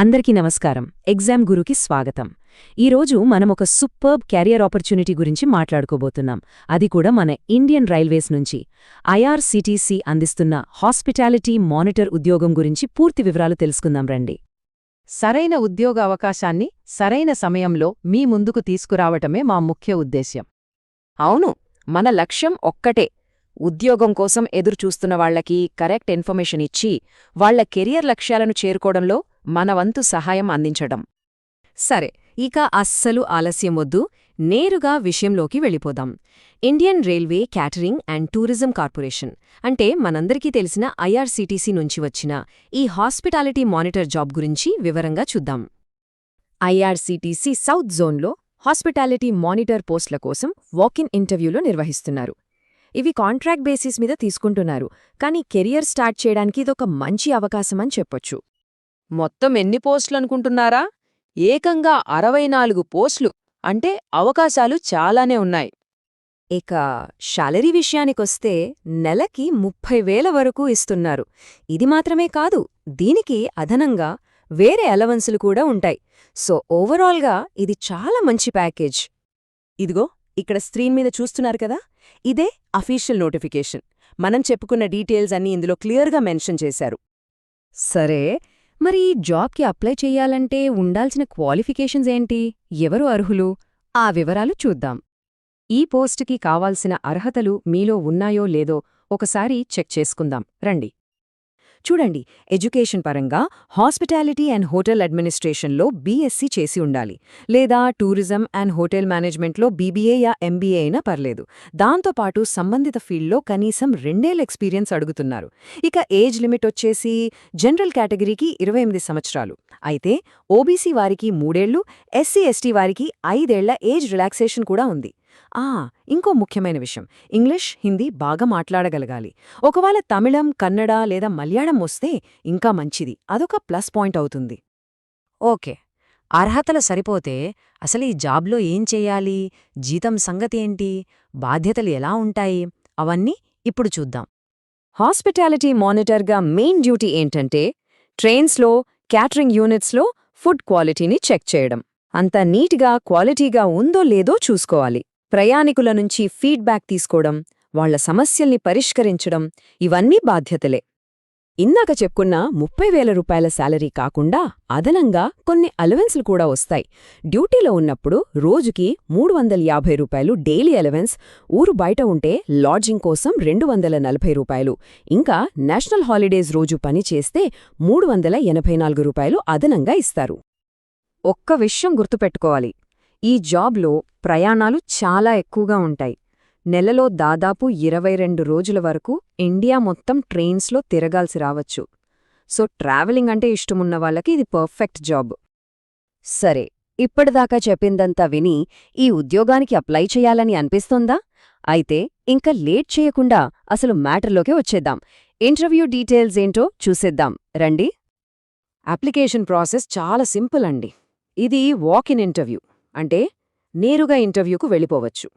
అందరికీ నమస్కారం. ఎగ్జామ్ గురుకి స్వాగతం. ఈరోజు మనం ఒక సూపర్బ్ క్యారియర్ ఆపర్చునిటీ గురించి మాట్లాడుకోబోతున్నాం. అది కూడా మన ఇండియన్ రైల్వేస్ నుంచి. ఐఆర్సిటీసీ అందిస్తున్న హాస్పిటాలిటీ మానిటర్ ఉద్యోగం గురించి పూర్తి వివరాలు తెలుసుకుందాం రండి. సరైన ఉద్యోగ అవకాశాన్ని సరైన సమయంలో మీ ముందుకు తీసుకురావటమే మా ముఖ్య ఉద్దేశ్యం. అవును మన లక్ష్యం ఒక్కటే. ఉద్యోగం కోసం ఎదురుచూస్తున్న వాళ్ళకి కరెక్ట్ ఇన్ఫర్మేషన్ ఇచ్చి వాళ్ళ కెరియర్ లక్ష్యాలను చేరుకోవడంలో మనవంతు సహాయం అందించడం. సరే ఇక అస్సలు ఆలస్యం వద్దు. నేరుగా విషయంలోకి వెళ్ళిపోదాం. Indian railway catering and tourism corporation అంటే మనందరికీ తెలిసిన ఐఆర్సీటీసీ నుంచి వచ్చిన ఈ హాస్పిటాలిటీ మానిటర్ జాబ్ గురించి వివరంగా చూద్దాం. ఐఆర్సీటీసీ సౌత్ జోన్లో హాస్పిటాలిటీ మానిటర్ పోస్టుల కోసం వాకిన్ ఇంటర్వ్యూలో నిర్వహిస్తున్నారు. ఇవి కాంట్రాక్ట్ బేసిస్ మీద తీసుకుంటున్నారు కానీ కెరియర్ స్టార్ట్ చేయడానికి ఇదొక మంచి అవకాశమని చెప్పొచ్చు. మొత్తం ఎన్ని పోస్టులనుకుంటున్నారా? ఏకంగా అరవై నాలుగు పోస్టులు. అంటే అవకాశాలు చాలానే ఉన్నాయి. ఇక శాలరీ విషయానికొస్తే నెలకి ముప్పై వేల వరకు ఇస్తున్నారు. ఇది మాత్రమే కాదు దీనికి అదనంగా వేరే అలవెన్సులు కూడా ఉంటాయి. సో ఓవరాల్గా ఇది చాలా మంచి ప్యాకేజ్. ఇదిగో ఇక్కడ స్క్రీన్ మీద చూస్తున్నారు కదా? ఇదే అఫీషియల్ నోటిఫికేషన్. మనం చెప్పుకున్న డీటెయిల్స్ అన్నీ ఇందులో క్లియర్గా మెన్షన్ చేశారు. సరే మరి ఈ జాబ్కి అప్లై చెయ్యాలంటే ఉండాల్సిన క్వాలిఫికేషన్స్ ఏంటి? ఎవరు అర్హులు? ఆ వివరాలు చూద్దాం. ఈ పోస్టుకి కావాల్సిన అర్హతలు మీలో ఉన్నాయో లేదో ఒకసారి చెక్ చేసుకుందాం. రండి. చూడండి ఎడ్యుకేషన్ పరంగా హాస్పిటాలిటీ అండ్ హోటల్ అడ్మినిస్ట్రేషన్లో బీఎస్సీ చేసి ఉండాలి. లేదా టూరిజం అండ్ హోటల్ మేనేజ్మెంట్లో బీబీఏ యా ఎంబీఏ అయినా పర్లేదు. దాంతోపాటు సంబంధిత ఫీల్డ్లో కనీసం రెండేళ్ళ ఎక్స్పీరియన్స్ అడుగుతున్నారు. ఇక ఏజ్ లిమిట్ వచ్చేసి జనరల్ కేటగిరీకి ఇరవై ఎనిమిది సంవత్సరాలు. అయితే ఓబీసీ వారికి మూడేళ్ళు ఎస్సీ ఎస్టీ వారికి ఐదేళ్ళ ఏజ్ రిలాక్సేషన్ కూడా ఉంది. ఆ ఇంకో ముఖ్యమైన విషయం. ఇంగ్లీష్ హిందీ బాగా మాట్లాడగలగాలి. ఒకవేళ తమిళం కన్నడ లేదా మలయాళం వస్తే ఇంకా మంచిది. అదొక ప్లస్ పాయింట్ అవుతుంది. ఓకే. అర్హతలు సరిపోతే అసలు ఈ జాబ్లో ఏం చెయ్యాలి జీతం సంగతేంటి బాధ్యతలు ఎలా ఉంటాయి? అవన్నీ ఇప్పుడు చూద్దాం. హాస్పిటాలిటీ మానిటర్గా మెయిన్ డ్యూటీ ఏంటంటే ట్రైన్స్లో క్యాటరింగ్ యూనిట్స్లో ఫుడ్ క్వాలిటీని చెక్ చేయడం. అంత నీట్గా క్వాలిటీగా ఉందో లేదో చూసుకోవాలి. ప్రయాణికుల నుంచి ఫీడ్బ్యాక్ తీసుకోవడం వాళ్ళ సమస్యల్ని పరిష్కరించడం ఇవన్నీ బాధ్యతలే. ఇందాక చెప్పుకున్న ముప్పై వేల రూపాయల శాలరీ కాకుండా అదనంగా కొన్ని అలవెన్స్లు కూడా వస్తాయి. డ్యూటీలో ఉన్నప్పుడు రోజుకి మూడు వందల యాభై రూపాయలు డైలీ అలవెన్స్ ఊరు బయట ఉంటే లాడ్జింగ్ కోసం రెండు వందల నలభై రూపాయలు. ఇంకా నేషనల్ హాలిడేస్ రోజు పని చేస్తే మూడు వందల ఎనభై నాలుగు రూపాయలు అదనంగా ఇస్తారు. ఒక్క విషయం గుర్తుపెట్టుకోవాలి. ఈ జాబ్లో ప్రయాణాలు చాలా ఎక్కువగా ఉంటాయి. నెలలో దాదాపు ఇరవై రెండు రోజుల వరకు ఇండియా మొత్తం ట్రైన్స్లో తిరగాల్సి రావచ్చు. సో ట్రావెలింగ్ అంటే ఇష్టమున్న వాళ్ళకి ఇది పర్ఫెక్ట్ జాబ్. సరే ఇప్పటిదాకా చెప్పిందంతా విని ఈ ఉద్యోగానికి అప్లై చేయాలని అనిపిస్తోందా? అయితే ఇంకా లేట్ చేయకుండా అసలు మ్యాటర్లోకి వచ్చేద్దాం. ఇంటర్వ్యూ డీటెయిల్స్ ఏంటో చూసేద్దాం. రండి. అప్లికేషన్ ప్రాసెస్ చాలా సింపుల్ అండి. ఇది వాక్ ఇన్ ఇంటర్వ్యూ. అంటే నేరుగా ఇంటర్వ్యూకు వెళ్ళిపోవచ్చు.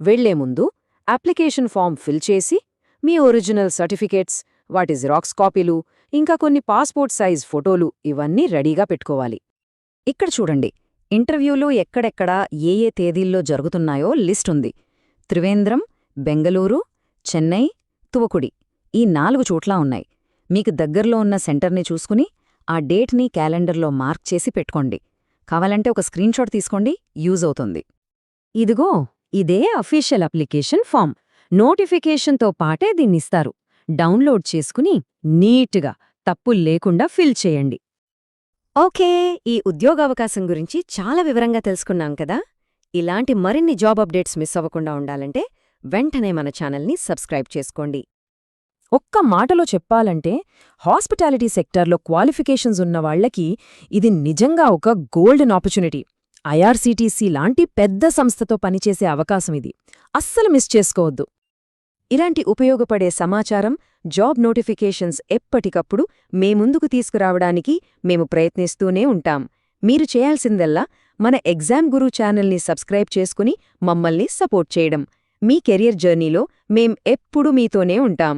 వెళ్ళే ముందు అప్లికేషన్ ఫామ్ ఫిల్ చేసి మీ ఒరిజినల్ సర్టిఫికేట్స్ వాటి జిరాక్స్ కాపీలు ఇంకా కొన్ని పాస్పోర్ట్ సైజ్ ఫోటోలు ఇవన్నీ రెడీగా పెట్టుకోవాలి. ఇక్కడ చూడండి ఇంటర్వ్యూలు ఎక్కడెక్కడ ఏ ఏ తేదీల్లో జరుగుతున్నాయో లిస్ట్ ఉంది. త్రివేంద్రం బెంగళూరు చెన్నై తువకుడి ఈ నాలుగు చోట్లా ఉన్నాయి. మీకు దగ్గర్లో ఉన్న సెంటర్ని చూసుకుని ఆ డేట్ని క్యాలెండర్లో మార్క్ చేసి పెట్టుకోండి. కావాలంటే ఒక స్క్రీన్షాట్ తీసుకోండి యూజ్ అవుతుంది. ఇదిగో ఇదే అఫీషియల్ అప్లికేషన్ ఫామ్. నోటిఫికేషన్తో పాటే దీన్నిస్తారు. డౌన్లోడ్ చేసుకుని నీట్గా తప్పులు లేకుండా ఫిల్ చేయండి. ఓకే ఈ ఉద్యోగావకాశం గురించి చాలా వివరంగా తెలుసుకున్నాం కదా? ఇలాంటి మరిన్ని జాబ్ అప్డేట్స్ మిస్ అవ్వకుండా ఉండాలంటే వెంటనే మన ఛానల్ని సబ్స్క్రైబ్ చేసుకోండి. ఒక్క మాటలో చెప్పాలంటే హాస్పిటాలిటీ సెక్టార్లో క్వాలిఫికేషన్స్ ఉన్న వాళ్ళకి ఇది నిజంగా ఒక గోల్డెన్ ఆపర్చునిటీ. ఐఆర్సీటీసీ లాంటి పెద్ద సంస్థతో పనిచేసే అవకాశం ఇది. అస్సలు మిస్ చేసుకోవద్దు. ఇలాంటి ఉపయోగపడే సమాచారం జాబ్ నోటిఫికేషన్స్ ఎప్పటికప్పుడు మే ముందుకు తీసుకురావడానికి మేము ప్రయత్నిస్తూనే ఉంటాం. మీరు చేయాల్సిందల్లా మన ఎగ్జామ్ గురు ఛానల్ని సబ్స్క్రైబ్ చేసుకుని మమ్మల్ని సపోర్ట్ చేయడం. మీ కెరియర్ జర్నీలో మేం ఎప్పుడూ మీతోనే ఉంటాం.